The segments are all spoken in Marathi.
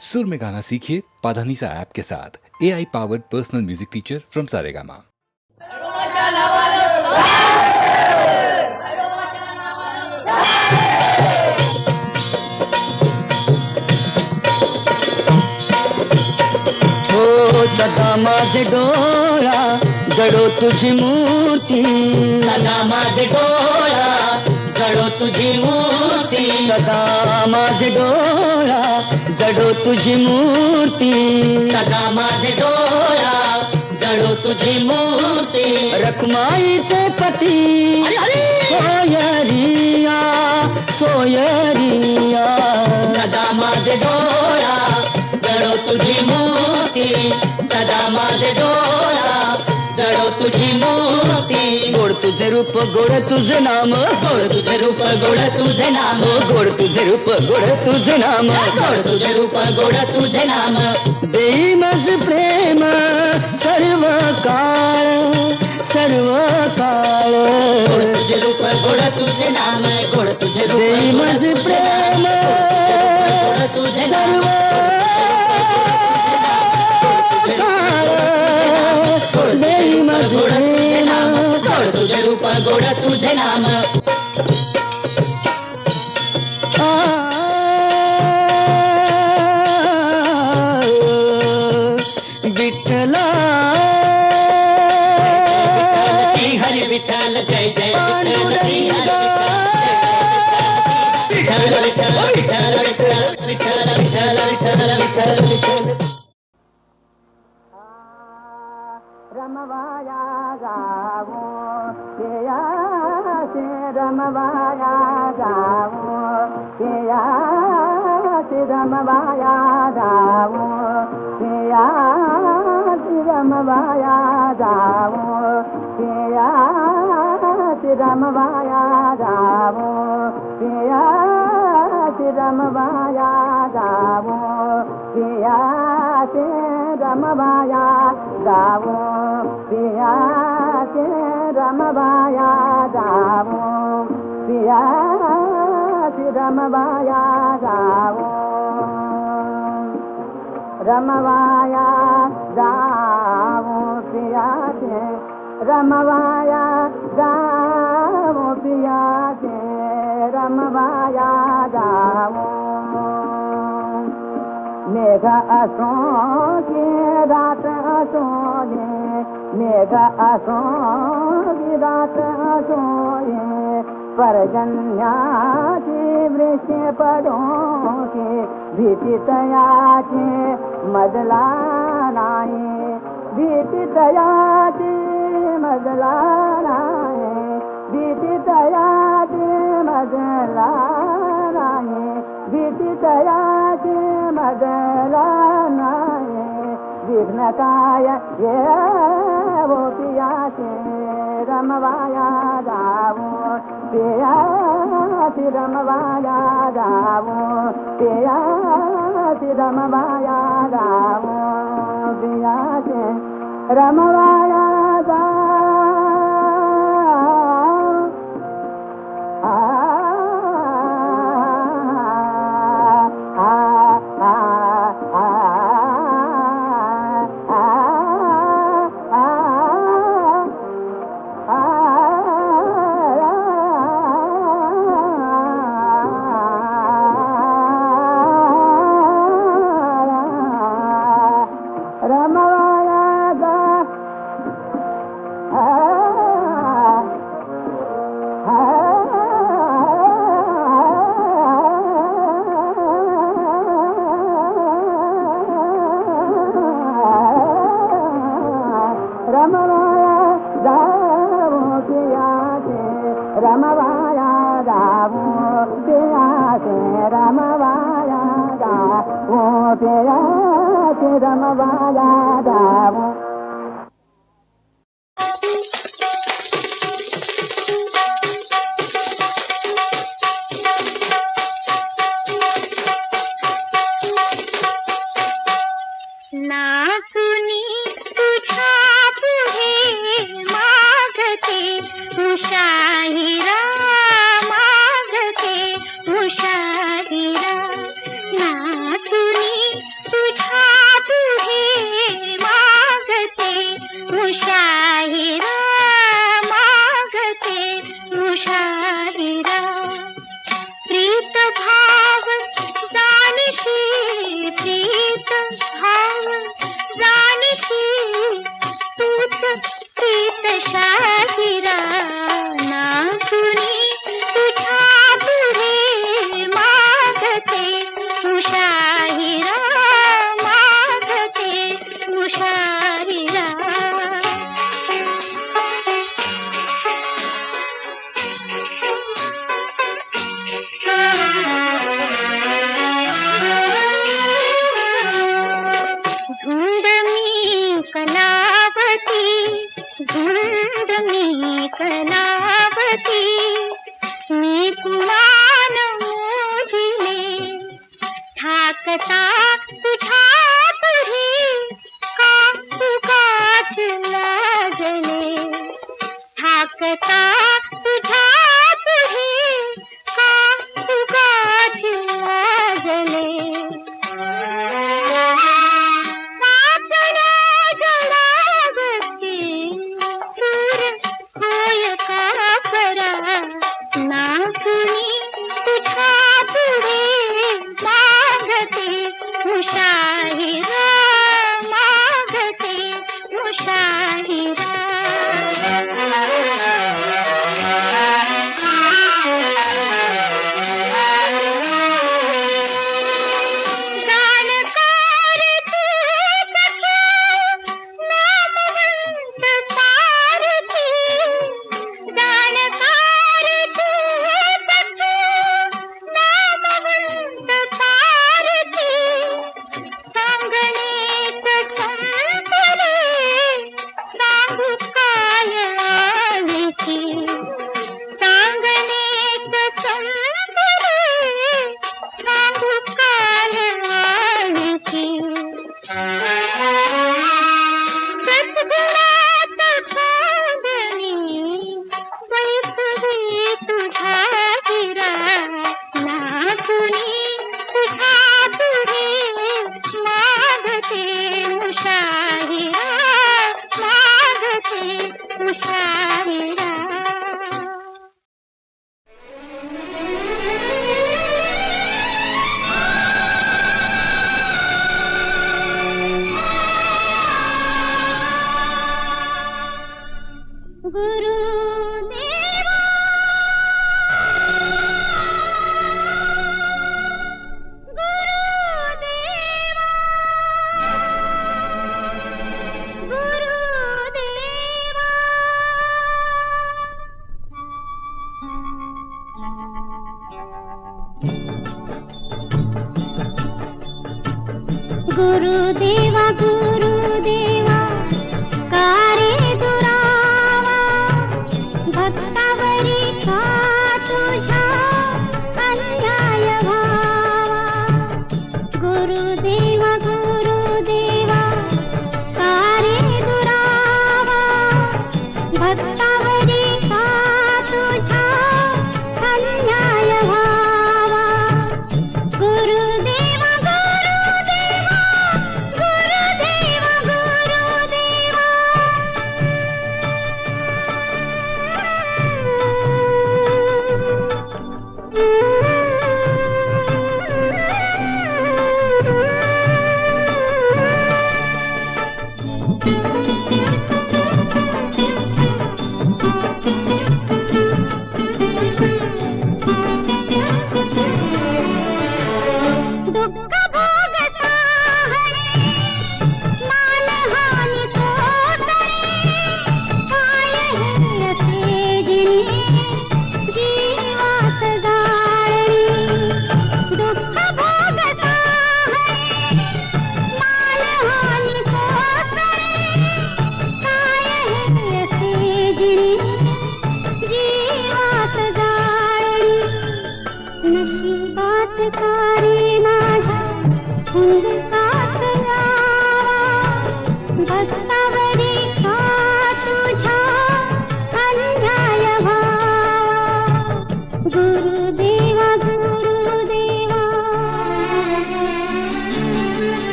सुर में गाना सीखिए पाधानीसा ऐप के साथ। A I powered personal music teacher from Saregama सदा माझे डोळा जडो तुझी मूर्ती। सदा माझे डोळा जडो तुझी मूर्ती। सदा माझे डोळा जडो तुझी मूर्ती. सदा माझे डोळा जडो तुझी मूर्ती. रखमाईचे पती! सोयरिया सोयरिया. सदा माझे डोळा जडो तुझी मूर्ती. सदा माझे डोळा रूप गोड तुझे नाम गोड तुझे रूप गोड तुझे नाम हो गोड तुझे रूप गोड तुझे नाम गोड तुझे रूप गोड तुझे नाम देई मज प्रेम सर्व काळ सर्व काळ गोड तुझे रूप गोड तुझे नाम गोड तुझे रूप देई गोड मज तुझे प्रेम सर्व रूप गोड तुझे नाम. చిదమ బాయాదావు ప్రియా చిదమ బాయాదావు ప్రియా చిదమ బాయాదావు ప్రియా చిదమ బాయాదావు ప్రియా చిదమ బాయాదావు ప్రియా చిదమ బాయాదావు ప్రియా रमबाया जावो पिया रमबाया जावो रमवाया जावो पिया के रमवाया जावो पिया के रमवाया जावो मेघ असो के रात असो ने मेघ असो विदात असोए परजन्याचे वृक्ष पदो के भीतितयाचे मदलानाए भीतितयाचे मदलानाए भीतितयाचे मदलानाए भीतितयाचे मदलानाए, विघ्नकाय ये भूतिया के रमवाया गावो पिया रमवाया गावो पिया रमवाया गावो पिया के रमवाया ಕುಡಮವಾಗಾದವು with. गुरुदेवा गुरुदेवा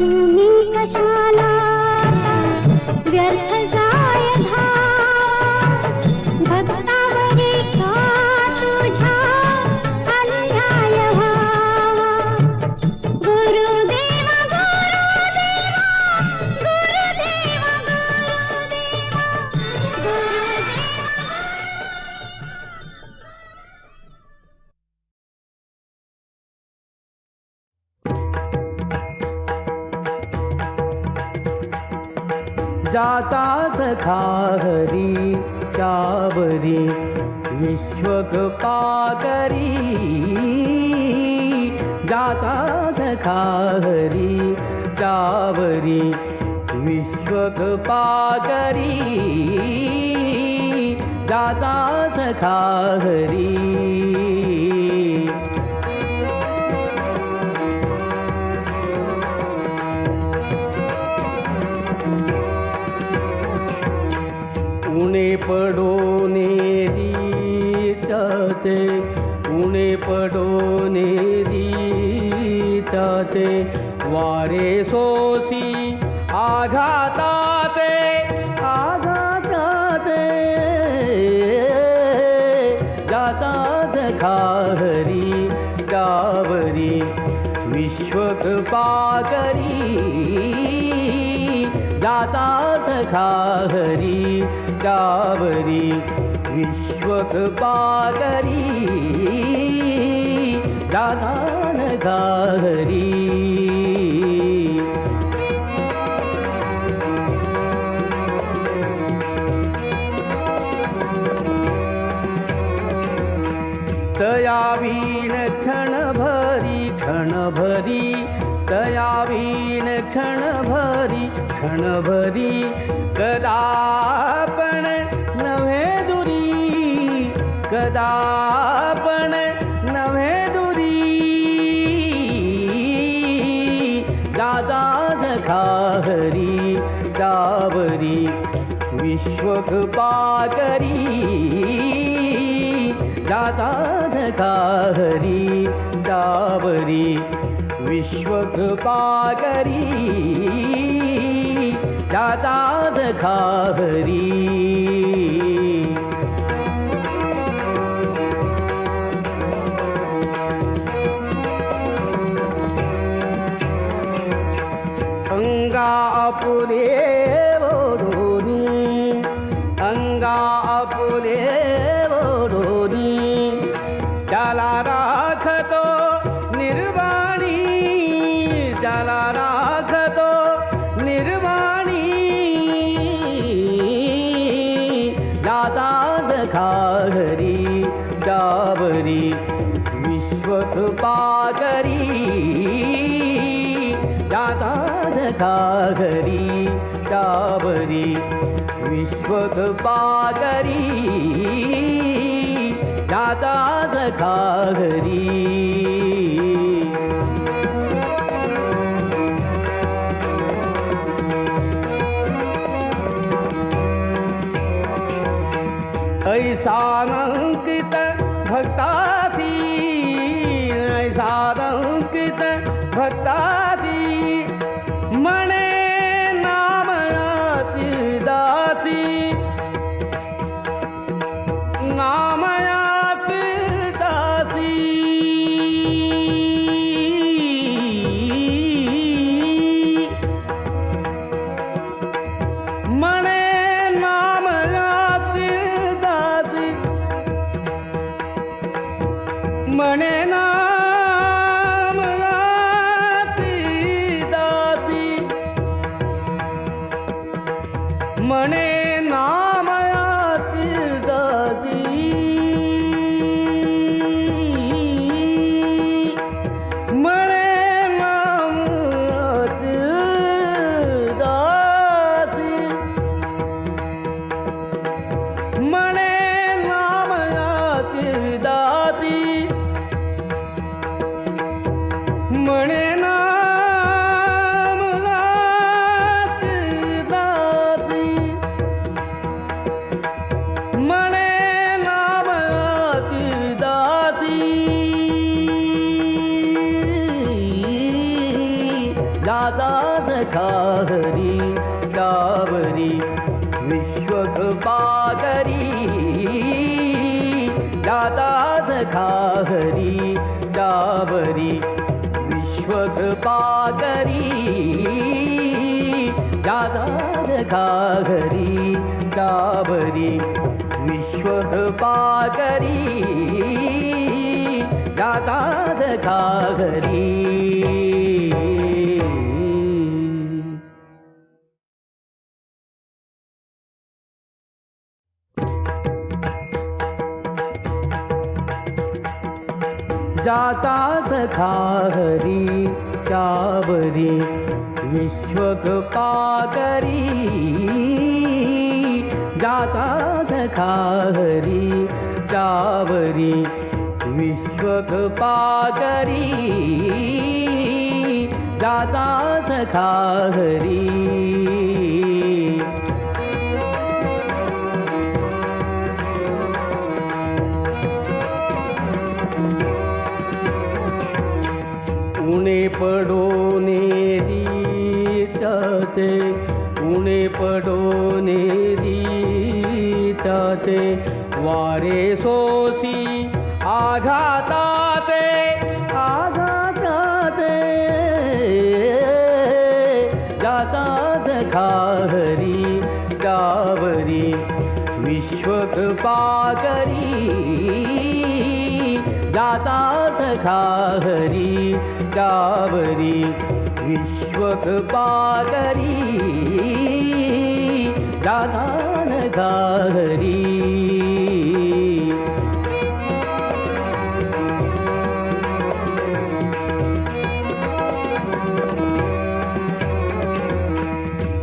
海が将来 जाताच खाहरी त्यावरी विश्वकृपा करी जाचा सखा हरी त्यावरी विश्वकृपा करी पडोने दीताचे उणे पडोने दीताचे वारे सोसी आघाताते आघाताते जातात खाहरी गावरी विश्वकृपा करी जातात खाहरी गावरी विश्वकृपा पादरी जातात खाहरी तयावीन क्षणभरी क्षणभरी तयावीन क्षणभरी क्षणभरी कदा पण नव्हे दुरी. दादा खाहरी गावरी विश्वकृपा करी दादा खाहरी गावरी विश्वकृपा करी दादा जखा हरी. दादा खाहरी विश्वत विश्वकृपा करी दादा खाहरी ऐसानंकित भक्तासी ऐसानंकित भक्ता करी जादार घाघरी दाभरी विश्व पागरी जादार घाघरी जाताच घाघरी हरी विश्वक पातरी जाता जाचा जावरी विश्वक पातरी जाता करी ते उणे पडोने रीताचे वारे सोसी आघाताचे आघाताचे जातात खाहरी गावरी विश्व करी जातात खाहरी गावरी विश्वकृपा करी दयावीन खाहरी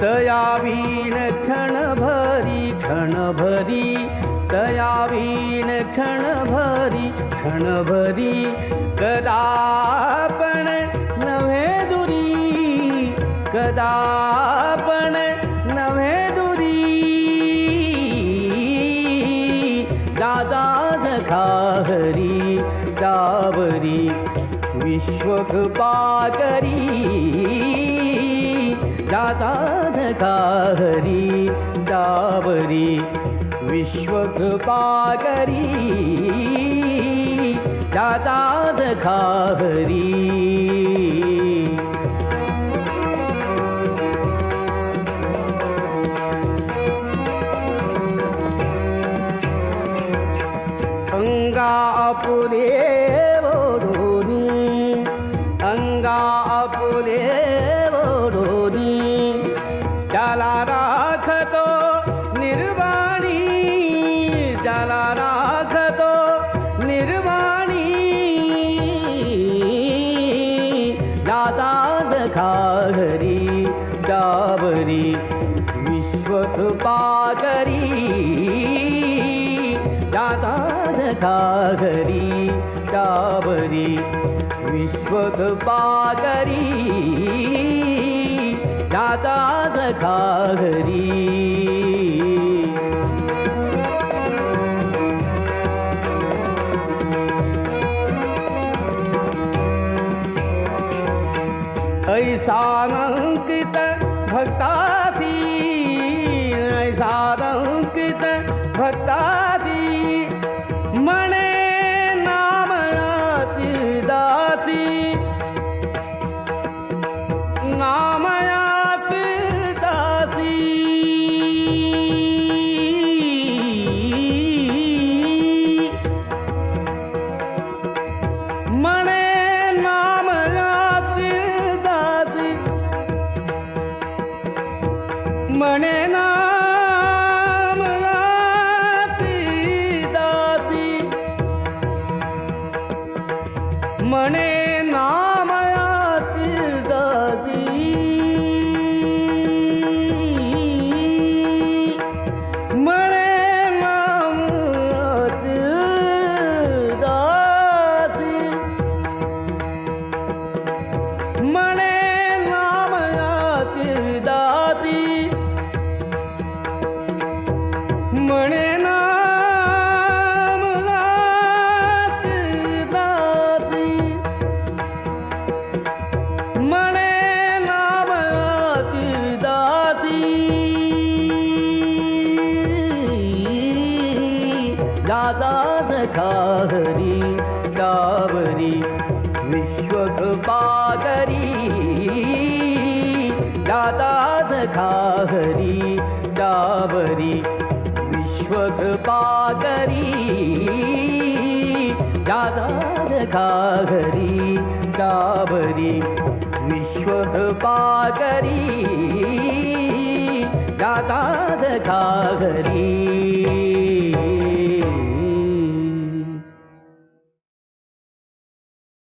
तया वीण क्षणभरी क्षणभरी तया क्षणभरी क्षणभरी कदापण पण नव्हे दुरी. दादा खाहरी दावरी विश्वक पाकरी. दादा खाहरी दावरी विश्वक पाकरी. दादा खाहरी अंगा अपुले ओढोनी अंगा अपुले ओढोनी त्याला राखतो घरी डावरी विश्वकृपा करी दादा घरी ऐसानंकित भक्तासी ऐसानंकित भक्ता खाहरी डावरी विश्वकृपा करी दादाच खाहरी डावरी विश्वकृपा करी दादाच खाहरी